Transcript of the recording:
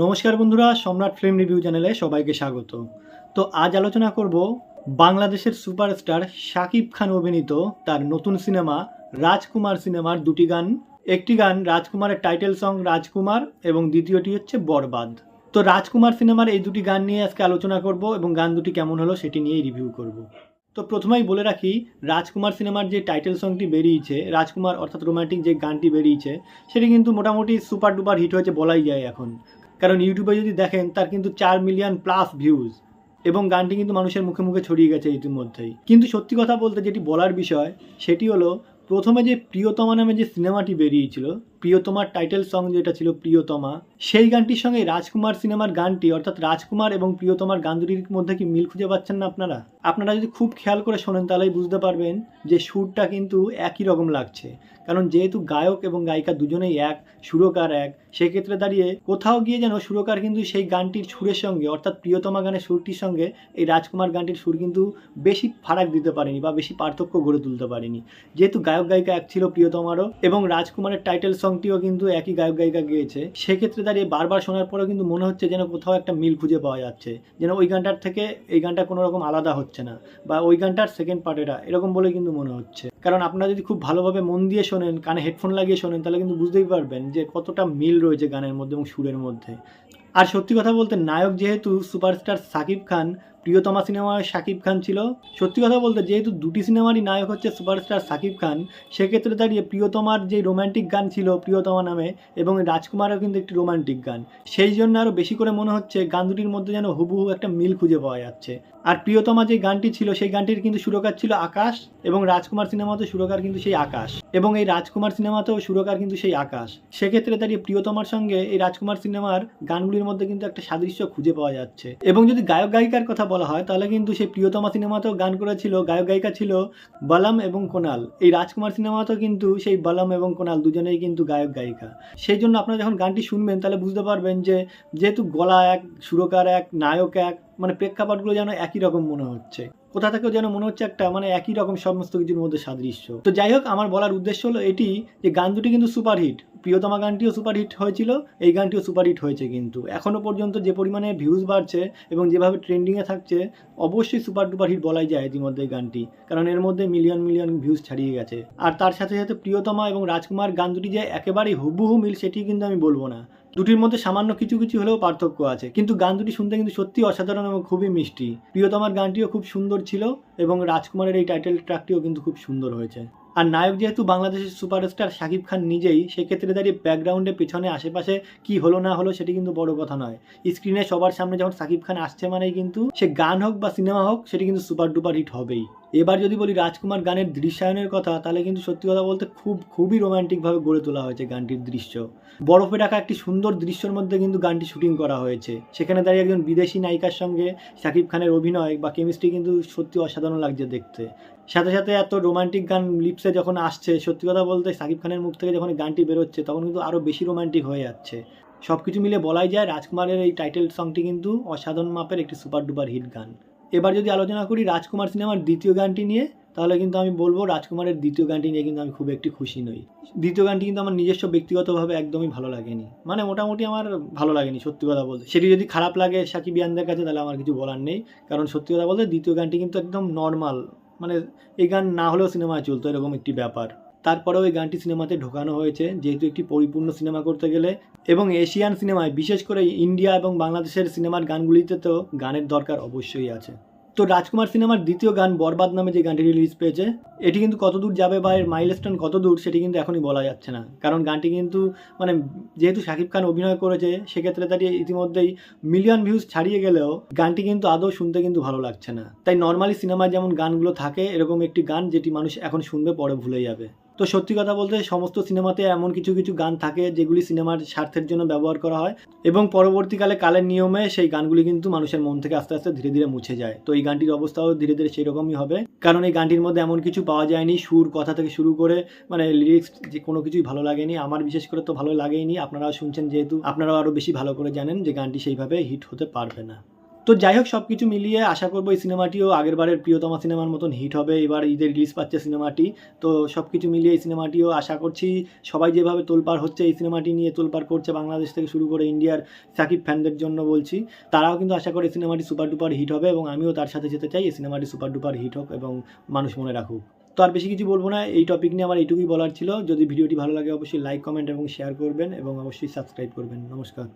নমস্কার বন্ধুরা, সম্রাট ফিল্ম রিভিউ চ্যানেলে সবাইকে স্বাগত। তো আজ আলোচনা করব বাংলাদেশের সুপারস্টার শাকিব খান অভিনীত তার নতুন সিনেমা, রাজকুমার সিনেমার দুটি গান। একটি গান রাজকুমারের টাইটেল সং রাজকুমার এবং দ্বিতীয়টি হচ্ছে বরবাদ। তো রাজকুমার সিনেমার এই দুটি গান নিয়ে আজকে আলোচনা করব এবং গান দুটি কেমন হলো সেটি নিয়েই রিভিউ করব। তো প্রথমেই বলে রাখি, রাজকুমার সিনেমার যে টাইটেল সংটি বেরিয়েছে, রাজকুমার অর্থাৎ রোমান্টিক যে গানটি বেরিয়েছে, সেটি কিন্তু মোটামুটি সুপার ডুপার হিট হয়েছে বলাই যায় এখন। কারণ ইউটিউবে যদি দেখেন, তার কিন্তু চার মিলিয়ন প্লাস ভিউজ এবং গানটি কিন্তু মানুষের মুখে মুখে ছড়িয়ে গেছে ইতিমধ্যেই। কিন্তু সত্যি কথা বলতে যেটি বলার বিষয়, সেটি হলো প্রথমে যে প্রিয়তমা নামে যে সিনেমাটি বেরিয়েছিল প্রিয়তমার টাইটেল সং যেটা ছিল প্রিয়তমা, সেই গানটির সঙ্গে রাজকুমার সিনেমার গানটি, অর্থাৎ রাজকুমার এবং প্রিয়তমার গান দুটির মধ্যে কি মিল খুঁজে পাচ্ছেন না আপনারা? আপনারা যদি খুব খেয়াল করে শোনেন তাহলেই বুঝতে পারবেন যে সুরটা কিন্তু একই রকম লাগছে। কারণ যেহেতু গায়ক এবং গায়িকা দুজনেই এক, সুরকার এক, সেক্ষেত্রে দাঁড়িয়ে কোথাও গিয়ে যেন সুরকার কিন্তু সেই গানটির সুরের সঙ্গে, অর্থাৎ প্রিয়তমা গানের সুরটির সঙ্গে এই রাজকুমার গানটির সুর কিন্তু বেশি ফারাক দিতে পারেনি বা বেশি পার্থক্য গড়ে তুলতে পারেনি। যেহেতু গায়ক গায়িকা এক ছিল প্রিয়তমারও এবং রাজকুমারের টাইটেল সংটিও কিন্তু একই গায়ক গায়িকা গেয়েছে। সেক্ষেত্রে দাঁড়িয়ে বারবার শোনার পরেও কিন্তু মনে হচ্ছে যেন কোথাও একটা মিল খুঁজে পাওয়া যাচ্ছে। যেন ওই গানটার থেকে এই গানটা কোনো রকম আলাদা হচ্ছে না বা ওই গানটার সেকেন্ড পার্টেরা এরকম বলে কিন্তু মনে হচ্ছে। কারণ আপনারা যদি খুব ভালোভাবে মন দিয়ে শোনেন, কানে হেডফোন লাগিয়ে শোনেন, তাহলে কিন্তু বুঝতেই পারবেন যে কতটা মিল রয়েছে গানের মধ্যে এবং সুরের মধ্যে। আর সত্যি কথা বলতে, নায়ক যেহেতু সুপারস্টার সাকিব খান প্রিয়তমা সিনেমায় সাকিব খান ছিল। সত্যি কথা বলতে, যেহেতু দুটি সিনেমারই নায়ক হচ্ছে সুপারস্টার সাকিব খান, সেক্ষেত্রে দাঁড়িয়ে প্রিয়তমার যে রোমান্টিক গান ছিল প্রিয়তমা নামে এবং রাজকুমারও কিন্তু একটি রোমান্টিক গান, সেই জন্য আরও বেশি করে মনে হচ্ছে গান দুটির মধ্যে যেন হুবহু একটা মিল খুঁজে পাওয়া যাচ্ছে। আর প্রিয়তমা যে গানটি ছিল, সেই গানটির কিন্তু সুরকার ছিল আকাশ এবং রাজকুমার সিনেমাতেও সুরকার কিন্তু সেই আকাশ এবং এই রাজকুমার সিনেমাতেও সুরকার কিন্তু সেই আকাশ। সেক্ষেত্রে দাঁড়িয়ে প্রিয়তমার সঙ্গে এই রাজকুমার সিনেমার গানগুলির মধ্যে কিন্তু একটা সাদৃশ্য খুঁজে পাওয়া যাচ্ছে এবং যদি গায়ক গায়িকার কথা বলা হয়, তাহলে কিন্তু সেই প্রিয়তমা সিনেমাতেও গান করেছিল, গায়ক গায়িকা ছিল বালাম এবং কোনাল এই রাজকুমার সিনেমাতেও কিন্তু সেই বালাম এবং কোনাল দুজনেই কিন্তু গায়ক গায়িকা। সেই জন্য আপনারা যখন গানটি শুনবেন, তাহলে বুঝতে পারবেন যে যেহেতু গলা এক, সুরকার এক, নায়ক এক মানে প্রেক্ষাপটগুলো যেন একই রকম মনে হচ্ছে। কোথা থেকেও যেন মনে হচ্ছে একটা মানে একই রকম সমস্ত কিছুর মধ্যে সাদৃশ্য। তো যাই হোক, আমার বলার উদ্দেশ্য হলো এটি যে গান দুটি কিন্তু সুপারহিট প্রিয়তমা গানটিও সুপারহিট হয়েছিল, এই গানটিও সুপারহিট হয়েছে কিন্তু। এখনও পর্যন্ত যে পরিমাণে ভিউজ বাড়ছে এবং যেভাবে ট্রেন্ডিংয়ে থাকছে, অবশ্যই সুপার ডুপার হিট বলাই যায় ইতিমধ্যে গানটি, কারণ এর মধ্যে মিলিয়ন মিলিয়ন ভিউজ ছাড়িয়ে গেছে। আর তার সাথে সাথে প্রিয়তমা এবং রাজকুমার গান দুটি যে একেবারেই হুবহু মিল সেটি কিন্তু আমি বলব না। দুটির মধ্যে সামান্য কিছু কিছু হলেও পার্থক্য আছে। কিন্তু গান দুটি শুনতে কিন্তু সত্যি অসাধারণ এবং খুবই মিষ্টি। প্রিয়তমার গানটিও খুব সুন্দর ছিল এবং রাজকুমারের এই টাইটেল ট্র্যাকটিও কিন্তু খুব সুন্দর হয়েছে। আর নায়ক যেহেতু বাংলাদেশের সুপারস্টার শাকিব খান নিজেই, সেক্ষেত্রে দাঁড়িয়ে ব্যাকগ্রাউন্ডে পিছনে, আশেপাশে কি হলো না হলো সেটি কিন্তু বড় কথা নয়। স্ক্রিনে সবার সামনে যখন শাকিব খান আসছে মানেই কিন্তু সে গান হোক বা সিনেমা হোক, সেটি কিন্তু সুপার ডুপার হিট হবেই। এবার যদি বলি রাজকুমার গানের দৃশ্যায়নের কথা, তাহলে কিন্তু সত্যি কথা বলতে খুব, খুবই রোমান্টিকভাবে গড়ে তোলা হয়েছে গানটির দৃশ্য। বরফে রাখা একটি সুন্দর দৃশ্যের মধ্যে কিন্তু গানটি শুটিং করা হয়েছে। সেখানে দাঁড়িয়ে একজন বিদেশি নায়িকার সঙ্গে শাকিব খানের অভিনয় বা কেমিস্ট্রি কিন্তু সত্যি অসাধারণ লাগছে দেখতে। সাথে সাথে এত রোমান্টিক গান লিপসে যখন আসছে, সত্যি কথা বলতে সাকিব খানের মুখ থেকে যখন গানটি বেরোচ্ছে, তখন কিন্তু আরও বেশি রোমান্টিক হয়ে যাচ্ছে। সব কিছু মিলে বলাই যায় রাজকুমারের এই টাইটেল সংটি কিন্তু অসাধারণ মাপের একটি সুপার ডুপার হিট গান। এবার যদি আলোচনা করি রাজকুমার সিনেমার দ্বিতীয় গানটি নিয়ে, তাহলে কিন্তু আমি বলব রাজকুমারের দ্বিতীয় গানটি নিয়ে কিন্তু আমি খুব একটি খুশি নই। দ্বিতীয় গানটি কিন্তু আমার নিজস্ব ব্যক্তিগতভাবে একদমই ভালো লাগেনি। মানে মোটামুটি আমার ভালো লাগেনি, সত্যি কথা বলতে। সেটি যদি খারাপ লাগে সাকিব ইয়ানদের কাছে, তাহলে আমার কিছু বলার নেই। কারণ সত্যি কথা বলতে দ্বিতীয় গানটি কিন্তু একদম নর্মাল মানে এই গান না হলেও সিনেমায় চলতো, এরকম একটি ব্যাপার। তারপরেও এই গানটি সিনেমাতে ঢোকানো হয়েছে, যেহেতু একটি পরিপূর্ণ সিনেমা করতে গেলে। এবং এশিয়ান সিনেমায়, বিশেষ করে ইন্ডিয়া এবং বাংলাদেশের সিনেমার গানগুলিতে তো গানের দরকার অবশ্যই আছে। তো রাজকুমার সিনেমার দ্বিতীয় গান বরবাদ নামে যে গানটি রিলিজ পেয়েছে, এটি কিন্তু কতদূর যাবে বা এর মাইলস্টোন কত দূর সেটি কিন্তু এখনই বলা যাচ্ছে না। কারণ গানটি কিন্তু মানে যেহেতু শাকিব খান অভিনয় করেছে, সেক্ষেত্রে দাঁড়িয়ে ইতিমধ্যেই মিলিয়ন ভিউজ ছাড়িয়ে গেলেও গানটি কিন্তু আদৌ শুনতে কিন্তু ভালো লাগছে না। তাই নর্মালি সিনেমায় যেমন গানগুলো থাকে, এরকম একটি গান যেটি মানুষ এখন শুনবে পরে ভুলে যাবে। তো সত্যি কথা বলতে সমস্ত সিনেমাতে এমন কিছু কিছু গান থাকে যেগুলি সিনেমার স্বার্থের জন্য ব্যবহার করা হয় এবং পরবর্তীকালে কালের নিয়মে সেই গানগুলি কিন্তু মানুষের মন থেকে আস্তে আস্তে ধীরে ধীরে মুছে যায়। তো এই গানটির অবস্থাও ধীরে ধীরে সেরকমই হবে। কারণ এই গানটির মধ্যে এমন কিছু পাওয়া যায়নি, সুর, কথা থেকে শুরু করে মানে লিরিক্স যে কোনো কিছুই ভালো লাগেনি। আমার বিশেষ করে তো ভালো লাগেইনি। আপনারাও শুনছেন যেহেতু, আপনারাও আরও বেশি ভালো করে জানেন যে গানটি সেইভাবে হিট হতে পারবে না। তো যাই হোক সব কিছু মিলিয়ে আশা করব এই সিনেমাটিও আগেরবারের প্রিয়তমা সিনেমার মতন হিট হবে। এবার ঈদের রিলিজ পাচ্ছে সিনেমাটি। তো সব কিছু মিলিয়ে এই সিনেমাটিও আশা করছি সবাই যেভাবে তোলপাড় হচ্ছে, এই সিনেমাটি নিয়ে তোলপার করছে বাংলাদেশ থেকে শুরু করে ইন্ডিয়ার সাকিব ফ্যানদের জন্য বলছি, তারাও কিন্তু আশা করে এই সিনেমাটি সুপার ডুপার হিট হবে এবং আমিও তার সাথে যেতে চাই, এই সিনেমাটি সুপার ডুপার হিট হোক এবং মানুষ মনে রাখুক। তো আর বেশি কিছু বলব না, এই টপিক নিয়ে আমার এইটুকুই বলার ছিল। যদি ভিডিওটি ভালো লাগে, অবশ্যই লাইক কমেন্ট এবং শেয়ার করবেন এবং অবশ্যই সাবস্ক্রাইব করবেন। নমস্কার।